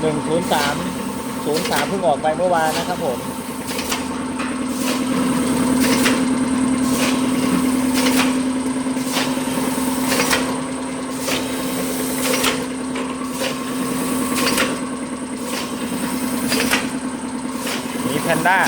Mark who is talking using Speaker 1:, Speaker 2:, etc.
Speaker 1: หนึ่งศูนย์สามเพิ่งออกไปเมื่อวานนะครับผมมีแพนด้า